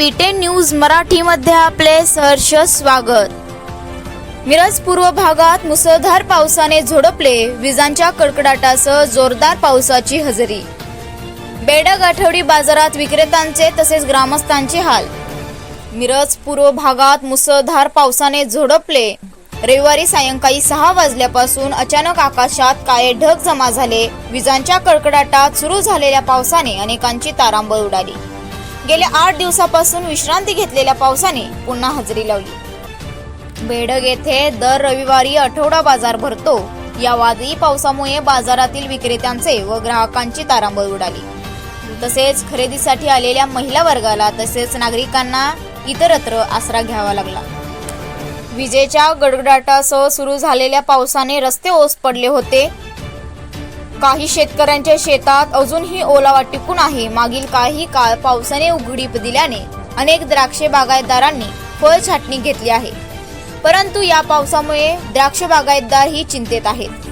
Beaten news मराठीमध्ये आपले सहर्ष स्वागत. मिरज पूर्व भागात मुसळधार पावसाने झोडपले. विजांच्या कडकडाटासह जोरदार पावसाची हजेरी. बेडग आठवडी बाजारात विक्रेत्यांचे तसेच ग्रामस्थांचे हाल. मिरज पूर्व भागात मुसळधार पावसाने झोडपले. रविवारी सायंकाळी सहा वाजल्यापासून अचानक आकाशात काळे ढग जमा झाले. विजांच्या कडकडाटात सुरू झालेल्या पावसाने अनेकांची तारांबळ उडाली. गेल्या आठ दिवसापासून विश्रांती घेतलेल्या पावसाने पुन्हा हजेरी लावली. बेडग येथे दर रविवारी आठवडा बाजार भरतो. या वादळी पावसामुळे बाजारातील विक्रेत्यांचे व ग्राहकांची तारांबळ उडाली. तसेच खरेदीसाठी आलेल्या महिला वर्गाला तसेच नागरिकांना इतरत्र आसरा घ्यावा लागला. विजेच्या गडगडाटासह सुरू झालेल्या पावसाने रस्ते ओस पडले होते. काही शेतकऱ्यांच्या शेतात अजूनही ओलावा टिकून आहे. मागील काही काळ पावसाने उघडीप दिल्याने अनेक द्राक्षे बागायतदारांनी फळ छाटणी घेतली आहे. परंतु या पावसामुळे द्राक्ष बागायतदार ही चिंतेत आहेत.